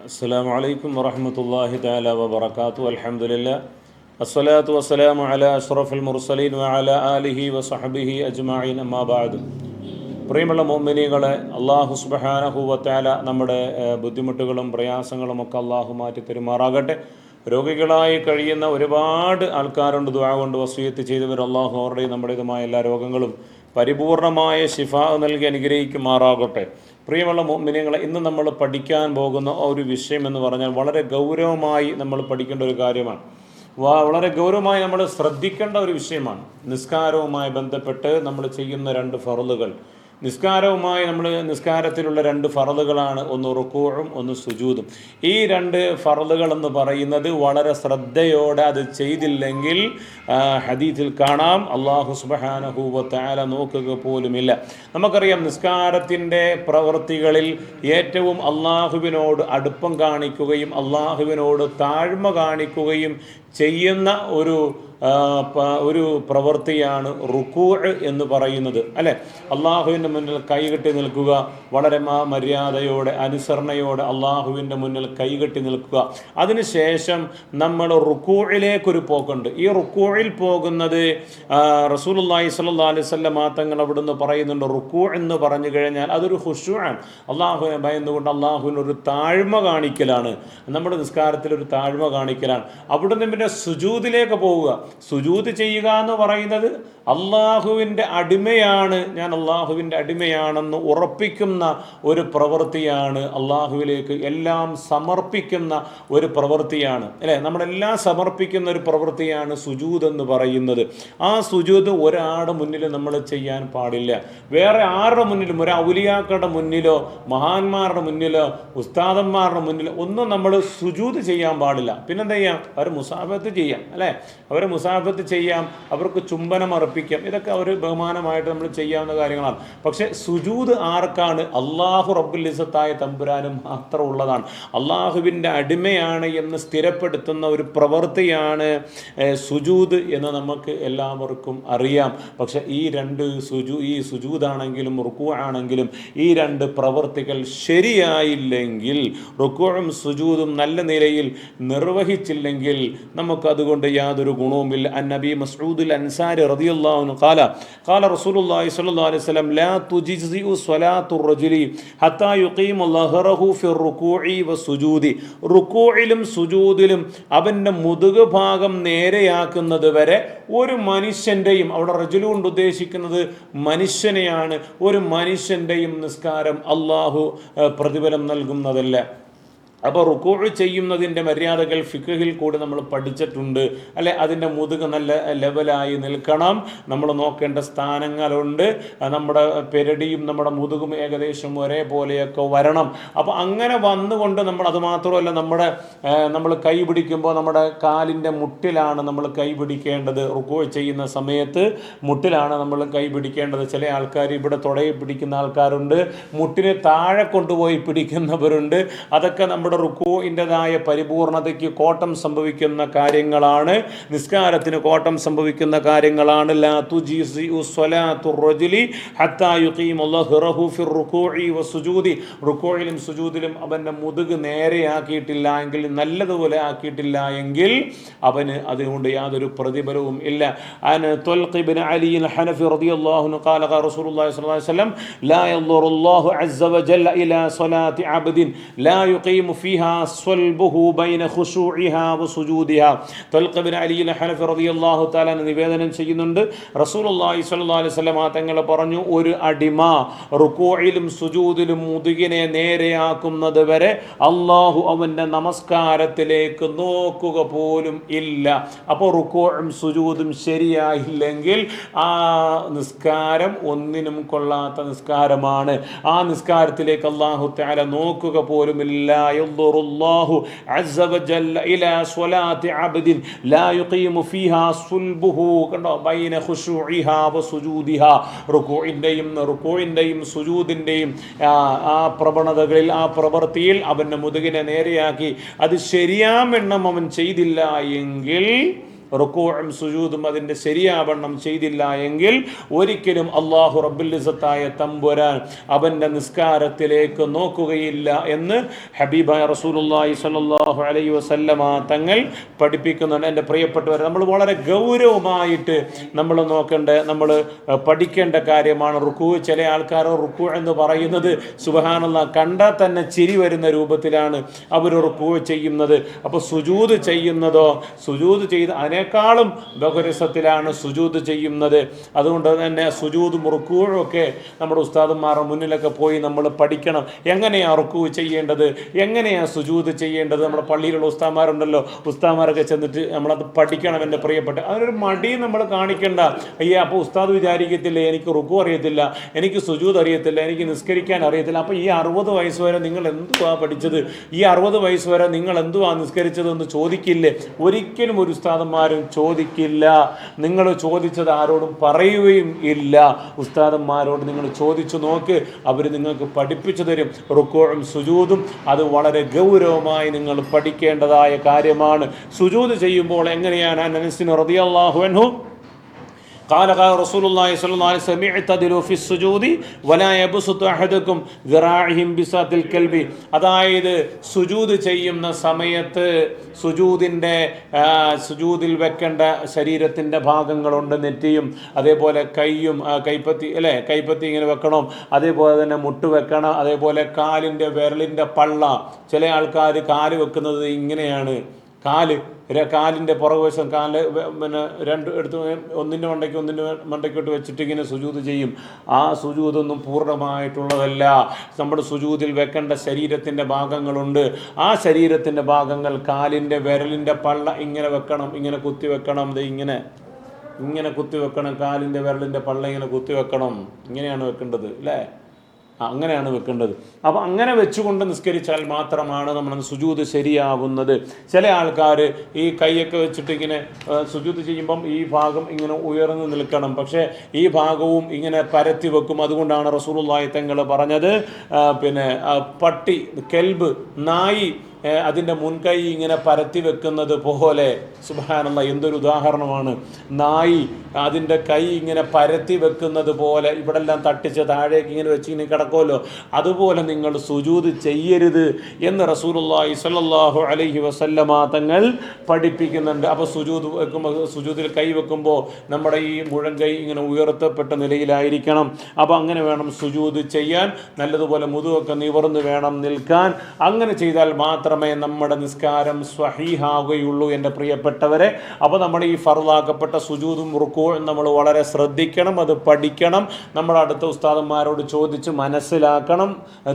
السلام عليكم ورحمة الله تعالى وبركاته الحمد لله الصلاة والسلام على أشرف المرسلين وعلى آله وصحبه أجمعين أما بعد പ്രിയമുള്ള മോമിനികളെ അള്ളാഹു സുബഹാനഹുവത്താല നമ്മുടെ ഏഹ്, ബുദ്ധിമുട്ടുകളും പ്രയാസങ്ങളും ഒക്കെ അള്ളാഹു മാറ്റി തരുമാറാകട്ടെ രോഗികളായി കഴിയുന്ന ഒരുപാട് ആൾക്കാരുണ്ട് ദുആ കൊണ്ട് വസീയത്ത് ചെയ്തവർ അള്ളാഹു അവരുടെയും നമ്മുടേതുമായ എല്ലാ രോഗങ്ങളും പരിപൂർണമായ ശിഫ നൽകി അനുഗ്രഹിക്കുമാറാകട്ടെ പ്രിയമുള്ള മോമിനികളെ ഇന്ന് നമ്മൾ പഠിക്കാൻ പോകുന്ന ഒരു വിഷയം എന്ന് പറഞ്ഞാൽ വളരെ ഗൗരവമായി നമ്മൾ പഠിക്കേണ്ട ഒരു കാര്യമാണ്. വളരെ ഗൗരവമായി നമ്മൾ ശ്രദ്ധിക്കേണ്ട ഒരു വിഷയമാണ്. നിസ്കാരവുമായി ബന്ധപ്പെട്ട് നമ്മൾ ചെയ്യുന്ന രണ്ട് ഫറലുകൾ. നിസ്കാരവുമായി നമ്മൾ നിസ്കാരത്തിലുള്ള രണ്ട് ഫറലുകളാണ് ഒന്ന് റുക്കൂഴും ഒന്ന് സുജൂതും ഈ രണ്ട് ഫറലുകൾ എന്ന് പറയുന്നത് വളരെ ശ്രദ്ധയോടെ അത് ചെയ്തില്ലെങ്കിൽ ഹദീത്തിൽ കാണാം. അള്ളാഹു സുബഹാനഹൂവത്താല നോക്കുക പോലുമില്ല. നമുക്കറിയാം നിസ്കാരത്തിന്റെ പ്രവൃത്തികളിൽ ഏറ്റവും അള്ളാഹുവിനോട് അടുപ്പം കാണിക്കുകയും അള്ളാഹുവിനോട് താഴ്മ കാണിക്കുകയും ചെയ്യുന്ന ഒരു ഒരു പ്രവൃത്തിയാണ് റുക്കൂ എന്ന് പറയുന്നത്. അല്ലെ? അള്ളാഹുവിന്റെ മുന്നിൽ കൈകെട്ടി നിൽക്കുക വളരെ മാ- മര്യാദയോടെ അനുസരണയോടെ അള്ളാഹുവിന്റെ മുന്നിൽ കൈകെട്ടി നിൽക്കുക. അതിനുശേഷം നമ്മൾ റുക്കൂഴിലേക്കൊരു പോക്കുണ്ട്. ഈ റുക്കൂഴിൽ പോകുന്നത് റസൂലുല്ലാഹി അലൈഹി വസല്ലം അവിടെ അവിടുന്ന് പറയുന്നുണ്ട് റുക്കൂ എന്ന് പറഞ്ഞു കഴിഞ്ഞാൽ അതൊരു ഹുഷുവാണ് അള്ളാഹുവിനെ ഭയന്നുകൊണ്ട് അള്ളാഹുവിന് ഒരു താഴ്മ കാണിക്കലാണ്. നമ്മുടെ നിസ്കാരത്തിൽ ഒരു താഴ്മ കാണിക്കലാണ്. അവിടുന്ന് പിന്നെ സുജൂതിലേക്ക് പോവുക. സുജൂത് ചെയ്യുക എന്ന് പറയുന്നത് അള്ളാഹുവിന്റെ അടിമയാണ്. ഞാൻ അള്ളാഹുവിന്റെ അടിമയാണെന്ന് ഉറപ്പിക്കുന്ന ഒരു പ്രവൃത്തിയാണ്. അള്ളാഹുവിലേക്ക് എല്ലാം സമർപ്പിക്കുന്ന ഒരു പ്രവൃത്തിയാണ്. അല്ലേ? നമ്മളെല്ലാം സമർപ്പിക്കുന്ന ഒരു പ്രവൃത്തിയാണ് സുജൂത് എന്ന് പറയുന്നത്. ആ സുജൂത് ഒരാളുടെ മുന്നിൽ നമ്മൾ ചെയ്യാൻ പാടില്ല. വേറെ ആരുടെ മുന്നിലും ഒരു ഔലിയാക്കളുടെ മുന്നിലോ മഹാന്മാരുടെ മുന്നിലോ ഉസ്താദന്മാരുടെ മുന്നിലോ ഒന്നും നമ്മൾ സുജൂത് ചെയ്യാൻ പാടില്ല. പിന്നെന്താ ചെയ്യാം അവർ മുസാഫത്ത് ചെയ്യാം അല്ലേ? അവരെ മുസാഫത്ത് ചെയ്യാം അവർക്ക് ചുംബനം അർപ്പിക്കാം. ഇതൊക്കെ അവർ ബഹുമാനമായിട്ട് നമ്മൾ ചെയ്യാവുന്ന കാര്യങ്ങളാണ്. പക്ഷേ സുജൂദ് ആർക്കാണ്? അള്ളാഹു റബ്ബുലിസത്തായ തമ്പുരാനും മാത്രം ഉള്ളതാണ്. അള്ളാഹുവിന്റെ അടിമയാണ് എന്ന് സ്ഥിരപ്പെടുത്തുന്ന ഒരു പ്രവൃത്തിയാണ് സുജൂദ് എന്ന് നമുക്ക് എല്ലാവർക്കും അറിയാം. പക്ഷേ ഈ രണ്ട് സുജു ഈ സുജൂദാണെങ്കിലും റുക്കു ആണെങ്കിലും ഈ രണ്ട് പ്രവൃത്തികൾ ശരിയായില്ലെങ്കിൽ റുക്കുവും സുജൂദും നല്ല നിലയിൽ നിർവഹിച്ചില്ലെങ്കിൽ നമുക്കതുകൊണ്ട് യാതൊരു ഗുണവുമില്ല. അന്നബി മസ്ഊദുൽ അൻസാരി റളിയല്ലാഹു ഖാല ഖാല റസൂലുള്ളാഹി സ്വല്ലല്ലാഹു അലൈഹി വസല്ലം ലാ തുജിസിഉ സ്വലാത്തു റജുലി ഹത്താ യുഖീമു ലഹറഹു ഫിർ റുകൂഇ വസുജൂദി റുകൂഇലും സുജൂദിലും അവന്റെ മുതുക് ഭാഗം നേരെയാക്കുന്നത് വരെ ഒരു മനുഷ്യന്റെയും അവിടെ റജുലു കൊണ്ട് ഉദ്ദേശിക്കുന്നത് മനുഷ്യനെയാണ് ഒരു മനുഷ്യന്റെയും നിസ്കാരം അള്ളാഹു പ്രതിഫലം നൽകുന്നതല്ല. അപ്പോൾ റുക്കോഴ് ചെയ്യുന്നതിന്റെ മര്യാദകൾ ഫിഖഹിൽ കൂടി നമ്മൾ പഠിച്ചിട്ടുണ്ട്. അല്ലെ അതിന്റെ മുതുക് നല്ല ലെവലായി നിൽക്കണം. നമ്മൾ നോക്കേണ്ട സ്ഥാനങ്ങളുണ്ട്. നമ്മുടെ പെരടിയും നമ്മുടെ മുതുകും ഏകദേശം ഒരേപോലെയൊക്കെ വരണം. അപ്പോൾ അങ്ങനെ വന്നുകൊണ്ട് നമ്മൾ അത് മാത്രമല്ല നമ്മുടെ നമ്മൾ കൈ പിടിക്കുമ്പോൾ നമ്മുടെ കാലിന്റെ മുട്ടിലാണ് നമ്മൾ കൈ പിടിക്കേണ്ടത്. റുക്കോ ചെയ്യുന്ന സമയത്ത് മുട്ടിലാണ് നമ്മൾ കൈ പിടിക്കേണ്ടത്. ചില ആൾക്കാർ ഇവിടെ തുടയെ പിടിക്കുന്ന ആൾക്കാരുണ്ട്. മുട്ടിനെ താഴെ കൊണ്ടുപോയി പിടിക്കുന്നവരുണ്ട്. അതൊക്കെ നമ്മുടെ റുക്കോയിൻ്റെതായ പരിപൂർണതയ്ക്ക് കോട്ടം സംഭവിക്കുന്ന കാര്യങ്ങളാണ് നിസ്കാരത്തിന് കോട്ടം സംഭവിക്കുന്ന കാര്യങ്ങളാണ് ലാ തുജിസിഉ സ്വലാത്തു റജുലി ഹത്താ യുഖീമു ലഹ്റഹു ഫിർ റുകൂഇ വസുജൂദി റുക്കോയിലും സുജൂദിലും അവൻ്റെ മുതുക് നേരെയാക്കിയിട്ടില്ല എങ്കിൽ നല്ലതുപോലെ ആക്കിയിട്ടില്ല എങ്കിൽ അവന് അതുകൊണ്ട് യാതൊരു പ്രതിഫലവും ഇല്ല അൻ ത്വൽഖ് ഇബ്നു അലി الحنفي رضي الله عنه قال قال رسول الله صلى الله عليه وسلم لا ينظر الله عز وجل إلى صلاة عبد لا يقيم فيها صلبه بين خشوعها وسجودها ത്വൽഖ് ഇബ്നു അലി الحنفي رضي الله تعالى عنه നിവേദനം ചെയ്യുന്നുണ്ട് റസൂലുള്ളാഹി സ്വല്ലല്ലാഹു അലൈഹി വസല്ലം തങ്ങൾ പറഞ്ഞു ഒരു അടിമ റുക്കോയിലും സുജൂദിലും മുതുകിനെ നേരെയാക്കുന്നത് വരെ അള്ളാഹു അവൻ്റെ നമസ്കാരത്തിലേക്ക് നോക്കുക പോലും ഇല്ല അപ്പോൾ റുക്കോഴും സുജൂദും ശരിയായില്ലെങ്കിൽ ആ നിസ്കാരം ഒന്നിനും കൊള്ളാത്ത നിസ്കാരമാണ് ആ നിസ്കാരത്തിലേക്ക് അള്ളാഹു തആല നോക്കുക പോലുമില്ല യൻദുറുല്ലാഹു الله عز وجل സ്വലാത്തി അബ്ദിൻ عبد لا يقيم فيها കണ്ടോ? بين خشوعها وسجودها റുകൂഇന്റെയും النيم സുജൂദിന്റെയും ആ പ്രവണതകളിൽ ആ പ്രവൃത്തിയിൽ അവന്റെ മുതുകിനെ നേരെയാക്കി. അത് ശരിയാമെണ്ണം അവൻ ചെയ്തില്ല എങ്കിൽ റുക്കൂഴും സുജൂദും അതിന്റെ ശരിയാവണ്ണം ചെയ്തില്ല എങ്കിൽ ഒരിക്കലും അള്ളാഹു റബ്ബുലിസത്തായ തമ്പുരാൻ അവന്റെ നിസ്കാരത്തിലേക്ക് നോക്കുകയില്ല എന്ന് ഹബീബ റസൂലുള്ളാഹി സ്വല്ലല്ലാഹു അലൈ വസല്ലമ തങ്ങൾ പഠിപ്പിക്കുന്നുണ്ട്. എന്റെ പ്രിയപ്പെട്ടവർ നമ്മൾ വളരെ ഗൗരവമായിട്ട് നമ്മൾ നോക്കേണ്ട നമ്മൾ പഠിക്കേണ്ട കാര്യമാണ് റുക്കു. ചില ആൾക്കാർ റുക്കു എന്ന് പറയുന്നത് സുബഹാനുള്ള കണ്ടാൽ തന്നെ ചിരി വരുന്ന രൂപത്തിലാണ് അവർ റുക്കു ചെയ്യുന്നത്. അപ്പോൾ സുജൂത് ചെയ്യുന്നതോ സുജൂത് ചെയ്ത് അതിനേക്കാളും ബഹുരസത്തിലാണ് സുജൂത് ചെയ്യുന്നത്. അതുകൊണ്ട് തന്നെ സുജൂത് റുക്കുവും നമ്മുടെ ഉസ്താദന്മാരുടെ മുന്നിലൊക്കെ പോയി നമ്മൾ പഠിക്കണം. എങ്ങനെയാണ് റുക്കു ചെയ്യേണ്ടത്? എങ്ങനെയാണ് സുജൂത് ചെയ്യേണ്ടത്? നമ്മുടെ പള്ളിയിലുള്ള ഉസ്താമാരുണ്ടല്ലോ ഉസ്താമാരൊക്കെ ചെന്നിട്ട് നമ്മളത് പഠിക്കണം എന്റെ പ്രിയപ്പെട്ട. അതിനൊരു മടി നമ്മൾ കാണിക്കേണ്ട. അയ്യേ അപ്പോൾ ഉസ്താദ് വിചാരിക്കത്തില്ല എനിക്ക് റുക്കു അറിയത്തില്ല എനിക്ക് സുജൂത് അറിയത്തില്ല എനിക്ക് നിസ്കരിക്കാൻ അറിയത്തില്ല. അപ്പോൾ ഈ അറുപത് വയസ്സ് വരെ നിങ്ങൾ എന്തുവാ പഠിച്ചത്? ഈ അറുപത് വയസ്സ് വരെ നിങ്ങൾ എന്തുവാ നിസ്കരിച്ചതെന്ന് ചോദിക്കില്ലേ? ഒരിക്കലും ഒരു ഉസ്താദന്മാരും ചോദിക്കില്ല. നിങ്ങൾ ചോദിച്ചത് ആരോടും പറയുകയും ഇല്ല. ഉസ്താദന്മാരോട് നിങ്ങൾ ചോദിച്ചു നോക്ക്. അവർ നിങ്ങൾക്ക് പഠിപ്പിച്ചു തരും. റുക്കോഴും സുജൂതും അത് വളരെ ഗൗരവമായി നിങ്ങൾ പഠിക്കേണ്ടതായ കാര്യമാണ്. സുജൂത് ചെയ്യുമ്പോൾ എങ്ങനെയാണ് അനസിന് റളിയല്ലാഹു അൻഹു? قال قال رسول الله صلى الله عليه وسلم اعتدلوا في السجود ولا يبسط احدكم ذراعهم بساط الكلب അതായത് സുജൂദ് ചെയ്യുന്ന സമയത്ത് സുജൂദിൻ്റെ സുജൂദിൽ വെക്കേണ്ട ശരീരത്തിൻ്റെ ഭാഗങ്ങളുണ്ട് നെറ്റിയും അതേപോലെ കൈയും ആ, കൈപ്പത്തി അല്ലേ കൈപ്പത്തി ഇങ്ങനെ വെക്കണം അതേപോലെ തന്നെ മുട്ട് വെക്കണം അതേപോലെ കാലിൻ്റെ വിരലിൻ്റെ പള്ള ചില ആൾക്കാർ കാല് വെക്കുന്നത് ഇങ്ങനെയാണ് കാല് ര- കാലിന്റെ പുറകുവശം കാൽ പിന്നെ രണ്ട് എടുത്ത് ഒന്നിന്റെ മണ്ടയ്ക്ക് ഒന്നിന്റെ മണ്ടയ്ക്കോട്ട് വെച്ചിട്ട് ഇങ്ങനെ സുജൂത് ചെയ്യും. ആ സുജൂതൊന്നും പൂർണമായിട്ടുള്ളതല്ല. നമ്മുടെ സുജൂതിൽ വെക്കേണ്ട ശരീരത്തിന്റെ ഭാഗങ്ങളുണ്ട്. ആ ശരീരത്തിന്റെ ഭാഗങ്ങൾ കാലിന്റെ വിരലിന്റെ പള്ള ഇങ്ങനെ വെക്കണം ഇങ്ങനെ കുത്തി വെക്കണം. ദേ ഇങ്ങനെ ഇങ്ങനെ കുത്തി വെക്കണം. കാലിന്റെ വിരലിന്റെ പള്ള ഇങ്ങനെ കുത്തി വെക്കണം. ഇങ്ങനെയാണ് വെക്കേണ്ടത് അല്ലേ? അങ്ങനെയാണ് വെക്കേണ്ടത്. അപ്പോൾ അങ്ങനെ വെച്ചുകൊണ്ട് നിസ്കരിച്ചാൽ മാത്രമാണ് നമ്മൾ സുജൂത് ശരിയാവുന്നത്. ചില ആൾക്കാർ ഈ കൈയൊക്കെ വെച്ചിട്ട് ഇങ്ങനെ സുജൂത് ചെയ്യുമ്പം ഈ ഭാഗം ഇങ്ങനെ ഉയർന്നു നിൽക്കണം. പക്ഷേ ഈ ഭാഗവും ഇങ്ങനെ പരത്തി വെക്കും. അതുകൊണ്ടാണ് റസൂലുള്ളാഹി തങ്ങൾ പറഞ്ഞത് പിന്നെ പട്ടി കെൽബ് നായി അതിന്റെ മുൻകൈ ഇങ്ങനെ പരത്തി വെക്കുന്നത് പോലെ സുബാനുള്ള എന്തൊരു ഉദാഹരണമാണ്. നായി അതിന്റെ കൈ ഇങ്ങനെ പരത്തി വെക്കുന്നത് പോലെ ഇവിടെല്ലാം തട്ടിച്ച് താഴേക്ക് ഇങ്ങനെ വെച്ച് ഇങ്ങനെ കിടക്കുമല്ലോ. അതുപോലെ നിങ്ങൾ സുജൂത് ചെയ്യരുത് എന്ന് റസൂലുള്ളാഹി സ്വല്ലല്ലാഹു അലൈഹി വസല്ലമ തങ്ങൾ പഠിപ്പിക്കുന്നുണ്ട്. അപ്പോൾ സുജൂത് വെക്കുമ്പോൾ സുജൂതിൽ കൈ വെക്കുമ്പോൾ നമ്മുടെ ഈ മുഴം കൈ ഇങ്ങനെ ഉയർത്തപ്പെട്ട നിലയിലായിരിക്കണം. അപ്പോൾ അങ്ങനെ വേണം സുജൂത് ചെയ്യാൻ. നല്ലതുപോലെ മുതുകൊക്കെ നിവർന്ന് വേണം നിൽക്കാൻ. അങ്ങനെ ചെയ്താൽ മാത്രമേ നമ്മുടെ നിസ്കാരം സ്വഹീഹാവുകയുള്ളൂ എന്റെ പ്രിയപ്പെട്ടവരെ. അപ്പോൾ നമ്മൾ ഈ ഫറുദാക്കപ്പെട്ട സുജൂതും റുക്കുവും നമ്മൾ വളരെ ശ്രദ്ധിക്കണം അത് പഠിക്കണം. നമ്മുടെ അടുത്ത ഉസ്താദന്മാരോട് ചോദിച്ച് മനസ്സിലാക്കണം.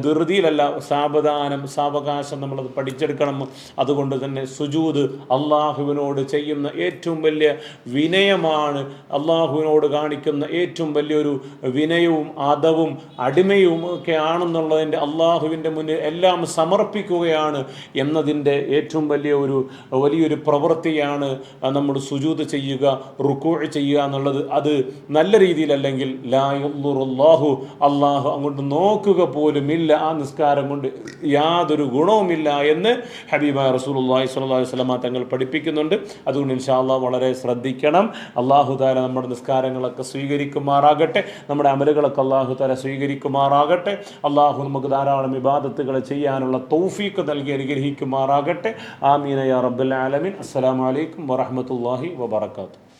ധൃതിയിലല്ല സാവധാനം സാവകാശം നമ്മളത് പഠിച്ചെടുക്കണം. അതുകൊണ്ട് തന്നെ സുജൂദ് അള്ളാഹുവിനോട് ചെയ്യുന്ന ഏറ്റവും വലിയ വിനയമാണ്. അള്ളാഹുവിനോട് കാണിക്കുന്ന ഏറ്റവും വലിയൊരു വിനയവും അതവും അടിമയും ഒക്കെ ആണെന്നുള്ളതിന്റെ അള്ളാഹുവിന്റെ മുന്നിൽ എല്ലാം സമർപ്പിക്കുകയാണ്. എന്നതിന്റെ ഏറ്റവും വലിയ ഒരു വലിയൊരു പ്രവൃത്തിയാണ് നമ്മൾ സുജൂത് ചെയ്യുക റുക്കൂ ചെയ്യുക എന്നുള്ളത്. അത് നല്ല രീതിയിലല്ലെങ്കിൽ ലായുറുല്ലാഹു അള്ളാഹു അങ്ങോട്ട് നോക്കുക പോലുമില്ല ആ നിസ്കാരം കൊണ്ട് യാതൊരു ഗുണവുമില്ല എന്ന് ഹബീബ റസൂലുള്ളാഹി സ്വല്ലല്ലാഹു അലൈഹി വസല്ലമ തങ്ങൾ പഠിപ്പിക്കുന്നുണ്ട്. അതുകൊണ്ട് ഇൻഷാ അള്ളാഹ് വളരെ ശ്രദ്ധിക്കണം. അള്ളാഹു താല നമ്മുടെ നിസ്കാരങ്ങളൊക്കെ സ്വീകരിക്കുമാറാകട്ടെ. നമ്മുടെ അമലുകളൊക്കെ അള്ളാഹു താല സ്വീകരിക്കുമാറാകട്ടെ. അള്ളാഹു നമുക്ക് ധാരാളം വിവാദത്തുകൾ ചെയ്യാനുള്ള തൗഫീക്ക് നൽകി അനുഗ്രഹിക്കുമാറാകട്ടെ. ആമീന യാ റബ്ബുൽ ആലമീൻ. അസ്സലാമു അലൈക്കും വറഹ്മത്തുള്ളാഹി വബറകാതുഹു.